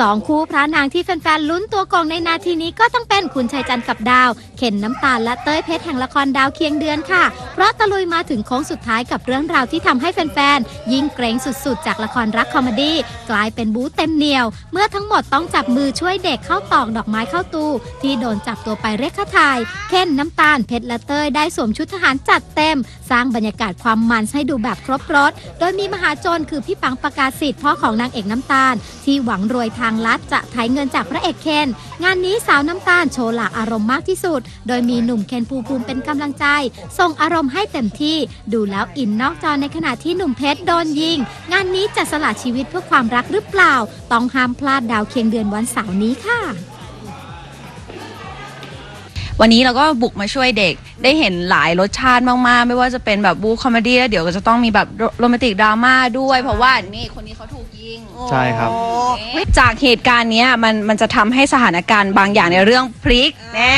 สองคู่พระนางที่แฟนๆลุ้นตัวกองในนาทีนี้ก็ต้องเป็นคุณชัยจันทร์กับดาว เข็นน้ำตาลและเต้ยเพชรแห่งละครดาวเคียงเดือนค่ะ เพราะตะลุยมาถึงโค้งสุดท้ายกับเรื่องราวที่ทำให้แฟนๆยิ่งเกรงสุดๆ จากละครรักคอมเมดี้กลายเป็นบู๊เต็มเหนียว เมื่อทั้งหมดต้องจับมือช่วยเด็กเข้าตอกดอกไม้เข้าตู้ ที่โดนจับตัวไปเรียกค่าถ่ายเข็นน้ำตาลเพชรและเต้ยได้สวมชุดทหารจัดเต็ม สร้างบรรยากาศความมันให้ดูแบบครบรถโดยมีมหาโจรคือพี่ปังประกาศสิทธิ์พ่อของนางเอกน้ำตาล ที่หวังรวยทางลัดจะไถเงินจากพระเอกเคน งานนี้สาวน้ำตาลโชว์หลากอารมณ์มากที่สุด โดยมีหนุ่มเคนภูมิภูมิเป็นกำลังใจ ส่งอารมณ์ให้เต็มที่ ดูแล้วอินนอกจอในขณะที่หนุ่มเพชรโดนยิง งานนี้จะสละชีวิตเพื่อความรักหรือเปล่า ต้องห้ามพลาดดาวเคียงเดือนวันเสาร์นี้ค่ะ วันนี้เราก็บุกมาช่วยเด็กได้เห็นหลายรสชาติมากๆ ไม่ว่าจะเป็นแบบบูคอมเมดี้แล้วเดี๋ยวก็จะต้องมีแบบโรแมนติกดราม่าด้วย เพราะว่านี่คนนี้เขาถูกยิง ใช่ครับ จากเหตุการณ์เนี้ยมันมันจะทำให้สถานการณ์บางอย่างในเรื่องพลิกแน่